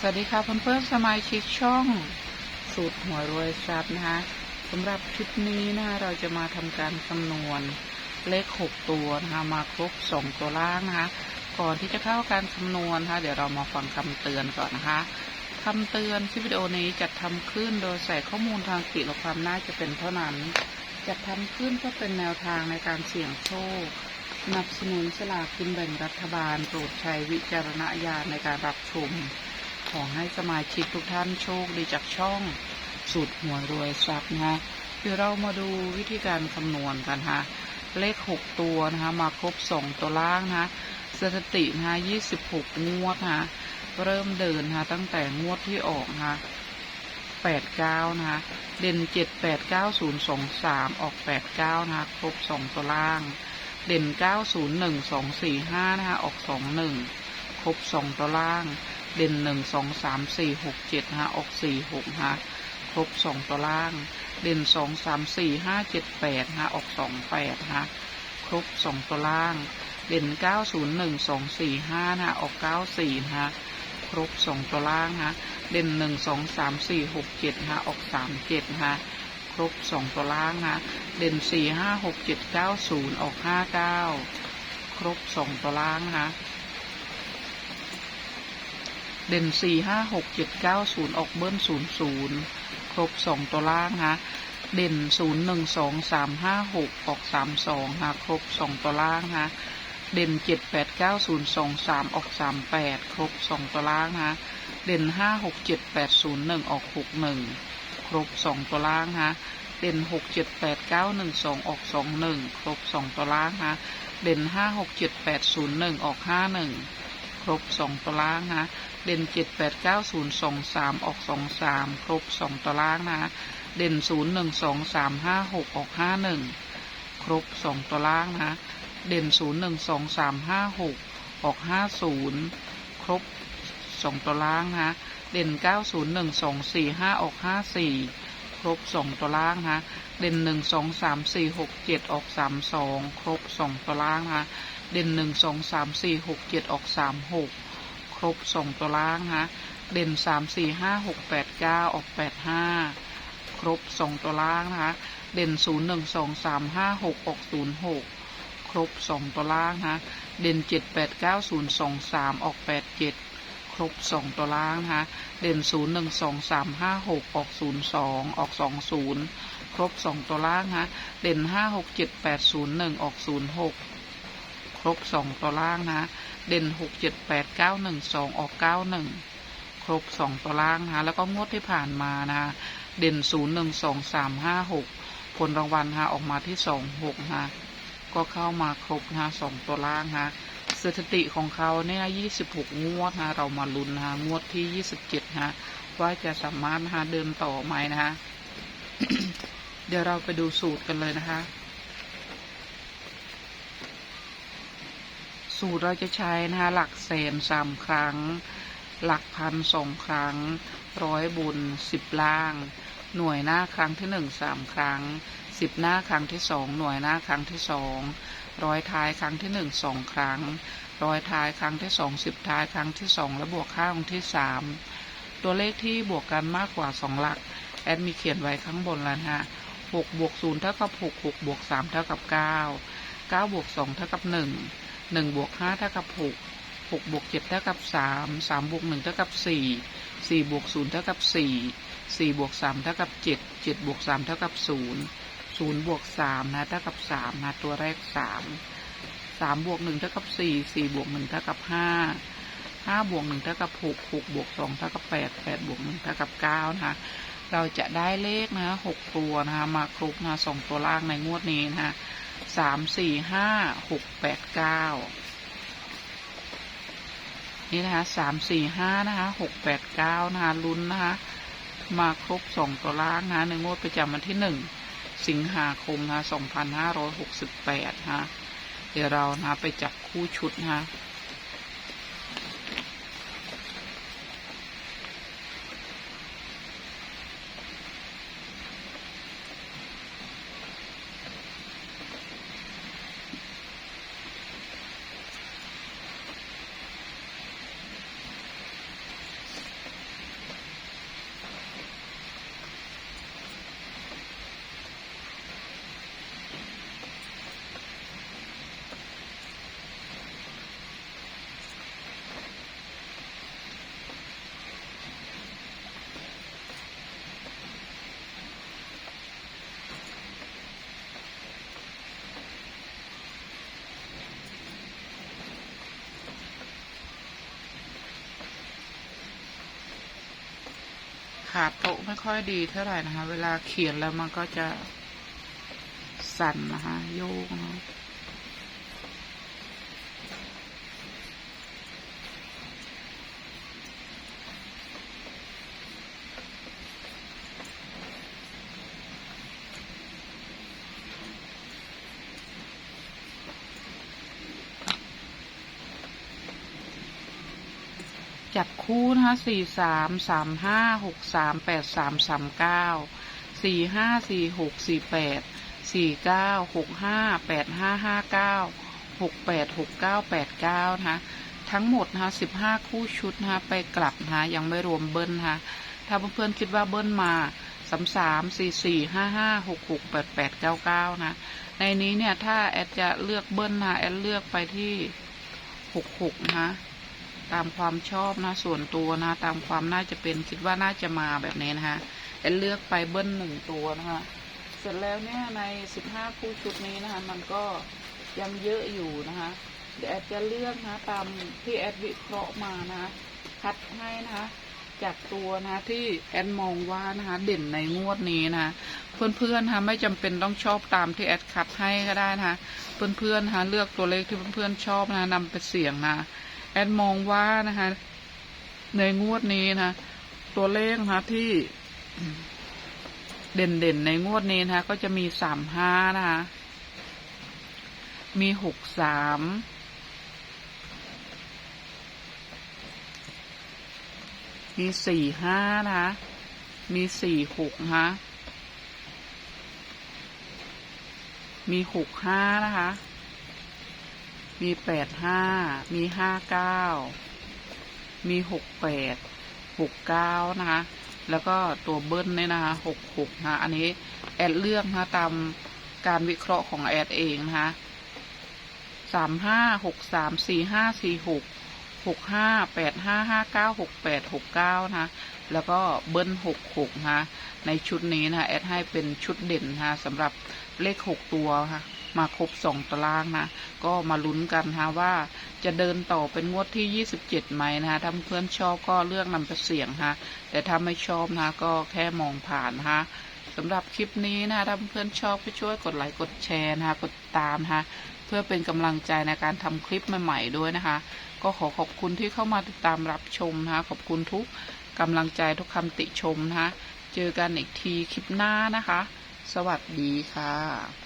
สวัสดีค่ะเพื่อนๆสมาชิกช่องสูตรหัวรวยทรัพย์นะคะสำหรับคลิปนี้นะคะเราจะมาทำการคำนวณเลข 6 ตัวนะคะมาครบ 2 ตัวล่างนะคะก่อนที่จะเข้าการคำนวณนะคะเดี๋ยวเรามาฟังคำเตือนก่อนนะคะคำเตือนที่วิดีโอนี้จัดทำขึ้นโดยใส่ข้อมูลทางกิจและความน่าจะเป็นเท่านั้นจัดทำขึ้นก็เป็นแนวทางในการเสี่ยงโชคสนับสนุนสลากกินแบ่งรัฐบาลโปรดใช้วิจารณญาณในการรับชม อให้สมาชิกทุกท่านโชคดีจากช่องสูตรหัวรวยทรัพย์นะคะเดี๋ยวเรามาดูวิธีการคำนวณกันค่ะเลข 6 ตัวนะคะมาครบ 2 ตัวล่างนะคะสถิตินะคะ26 งวดนะคะเริ่มเดินนะคะตั้งแต่งวดที่ออกนะคะ89นะคะเด่น 7 8 9 0 2 3 ออก 89นะคะครบ 2 ตัวล่าง เด่น 901 245นะคะออก 21 ครบ 2 ตัวล่าง เด่นหนึ่งสองสามสี่หกเจ็ดฮะออกสี่หกฮะครบสองตัวล่าง เด่นสองสามสี่ห้าเจ็ดแปดฮะออกสองแปดฮะครบสองตัวล่าง เด่นเก้าศูนย์หนึ่งสองสี่ห้าฮะออกเก้าสี่ฮะครบสองตัวล่างฮะเด่นหนึ่งสองสามสี่หกเจ็ดฮะออกสามเจ็ดฮะครบสองตัวล่างฮะเด่นสี่ห้าหกเจ็ดเก้าศูนย์ออกห้าเก้าครบสองตัวล่างนะ นะคะเด่น4 5 6 7 9 0ออกเบิ้ล00ครบ2ตัวล่างนะเด่น0 1 2 3 5 6ออก32ค่ะครบ2ตัวล่างนะคะเด่น7 8 9 0 2 3ออก38ครบ2ตัวล่างนะคะเด่น5 6 7 8 0 1ออก61ครบ2ตัวล่างนะคะเด่น6 7 8 9 1 2ออก21ครบ2ตัวล่างนะคะเด่น5 6 7 8 0 1ออก51 ครบสองตัวล่างนะเด่นเจ็ดแปดเก้าศูนย์สองสามออกสองสามครบสองตัวล่างนะเด่นศูนย์หนึ่งสองสามห้าหกออกห้าหนึ่งครบสองตัวล่างนะเด่นศูนย์หนึ่งสองสามห้าหกออกห้าศูนย์ครบสองตัวล่างนะเด่นเก้าศูนย์หนึ่งสองสี่ห้าออกห้าสี่ ครบสองตัวล่างนะเด่นหนึ่งสองสามสี่หกเจ็ดออกสามสองครบสองตัวล่างนะเด่นหนึ่งสองสามสี่หกเจ็ดออกสามหกครบสองตัวล่างนะเด่นสามสี่ห้าหกแปดเก้าออกแปดห้าครบสองตัวล่างนะเด่นศูนย์หนึ่งสองสามห้าหกออกศูนย์หกครบสองตัวล่างนะะเด่นเจ็ดแปดเก้าศูนย์สองสามออกแปดเจ็ด ครบ 2 ตัวล่างนะคะ เด่น 0 1 2 3 5 6 ออก 02 ออก 20 ครบ 2 ตัวล่างนะะเด่น 5 6 7 8 0 1 ออก 06 ครบ 2 ตัวล่างนะ เด่น 6 7 8 9 1 2 ออก 91 ครบ 2 ตัวล่างนะแล้วก็งวดที่ผ่านมานะ เด่น 0 1 2 3 5 6 ผลรางวัลนะออกมาที่ 2 6นะก็เข้ามาครบนะ2ตัวล่างนะคะ สถิติของเขาเนี่ย26 งวดนะเรามาลุ้นนะงวดที่ 27นะว่าจะสามารถนะคะเดินต่อไหมนะคะเดี๋ยวเราไปดูสูตรกันเลยนะคะ สูตรเราจะใช้นะคะหลักแสนสามครั้ง หลักพันสองครั้ง ร้อยบุญสิบล่าง หน่วยหน้าครั้งที่หนึ่งสามครั้งสิบหน้าครั้งที่สองหน่วยหน้าครั้งที่สอง ร้อยท้ายครั้งที่หนึ่งสองครั้ง ร้อยท้ายครั้งที่สองสิบท้ายครั้งที่สองและบวกข้างที่สามตัวเลขที่บวกกันมากกว่าสองหลัก แอดมีเขียนไว้ข้างบนแล้วนะฮะหกบวกศูนย์เท่ากับหกหกบวกสามเท่ากับเก้าเก้าบวกสองเท่ากับหนึ่งหนึ่งบวกห้าเท่ากับหกหกบวกเจ็ดเท่ากับสามสามบวกหนึ่งเท่ากับสี่สี่บวกศูนย์เท่ากับสี่สี่บวกสามเท่ากับเจ็ดเจ็ดบวกสามเท่ากับศูนย์ ศูนย์บวกสามนะเท่ากับสามนะตัวแรกสามสามบวกหนึ่งเท่ากับสี่สี่บวกหนึ่งเท่ากับห้าห้าบวกหนึ่งเท่ากับหกหกบวกสองเท่ากับแปดแปดบวกหนึ่งเท่ากับเก้านะคะเราจะได้เลขนะหกตัวนะคะมาครบนะสองตัวล่างในงวดนี้นะคะสามสี่ห้าหกแปดเก้านี่นะคะสามสี่ห้านะคะหกแปดเก้านะคะลุ้นนะคะมาครบสองตัวล่างนะในงวดประจำวันที่หนึ่ง สิงหาคมนะสองพันห้าร้อยหกสิบแปดนะเดี๋ยวเรานะไปจับคู่ชุดนะ ขาโต๊ะไม่ค่อยดีเท่าไหร่นะคะ เวลาเขียนแล้วมันก็จะสั่นนะคะโยกนะ จับคู่นะคะสี่สามสามห้าหกสามแปดสามสามเก้าสี่ห้าสี่หกสี่แปดสี่เก้าหกห้าแปดห้าห้าเก้าหกแปดหกเก้าแปดเก้านะคะทั้งหมดนะคะสิบห้าคู่ชุดนะคะไปกลับนะคะยังไม่รวมเบิ้ลนะคะถ้าเพื่อนๆคิดว่าเบิ้ลมาสามสามสี่สี่ห้าห้าหกหกแปดแปดเก้าเก้านะ ในนี้เนี่ย ถ้าแอดจะเลือกเบิ้ลนะแอดเลือกไปที่หกหกนะ ตามความชอบนะส่วนตัวนะ ตามความน่าจะเป็นคิดว่าน่าจะมาแบบนี้นะคะแอนเลือกไปเบิ้ลหนึ่งตัวนะคะ เสร็จแล้วเนี่ยในสิบห้าคู่ชุดนี้นะคะ มันก็ยังเยอะอยู่นะคะ เดี๋ยวแอดจะเลือกนะตามที่แอดวิเคราะห์มานะคะคัดให้นะคะจากตัวนะที่แอดมองว่านะคะเด่นในงวดนี้นะเพื่อนๆนะไม่จำเป็นต้องชอบตามที่แอดคัดให้ก็ได้นะคะเพื่อนๆนะเลือกตัวเลขที่เพื่อนๆชอบนะคะนำไปเสี่ยงนะ แอดมองว่านะคะ ในงวดนี้นะตัวเลขนะคะที่เด่นๆในงวดนี้นะคะ ก็จะมีสามห้านะคะ มีหกสามมีสี่ห้านะคะ มีสี่หกนะคะ มีหกห้านะคะ มีแปดห้า มีห้าเก้า มีหกแปด หกเก้านะคะ แล้วก็ตัวเบิ้ลเนี่ยนะคะหกหกนะคะอันนี้แอดเลือกนะคะตามการวิเคราะห์ของแอดเองนะคะสามห้าหกสามสี่ห้าสี่หกหกห้าแปดห้าห้าเก้าหกแปดหกเก้านะคะแล้วก็เบิ้ลหกหกนะคะในชุดนี้นะคะแอดให้เป็นชุดเด่นนะคะสำหรับเลขหกตัวค่ะ มาครบสองตารางนะ ก็มาลุ้นกันนะว่าจะเดินต่อเป็นงวดที่ 27ไหมนะคะถ้าเพื่อนชอบก็เลือกนำไปเสี่ยงฮะแต่ถ้าไม่ชอบนะก็แค่มองผ่านนะสำหรับคลิปนี้นะถ้าเพื่อนชอบก็ช่วยกดไลค์กดแชร์นะคะกดตามนะคะเพื่อเป็นกำลังใจในการทำคลิปใหม่ๆด้วยนะคะ ก็ขอขอบคุณที่เข้ามาติดตามรับชมนะคะ ขอบคุณทุกกำลังใจทุกคำติชมนะคะ เจอกันอีกทีคลิปหน้านะคะ สวัสดีค่ะ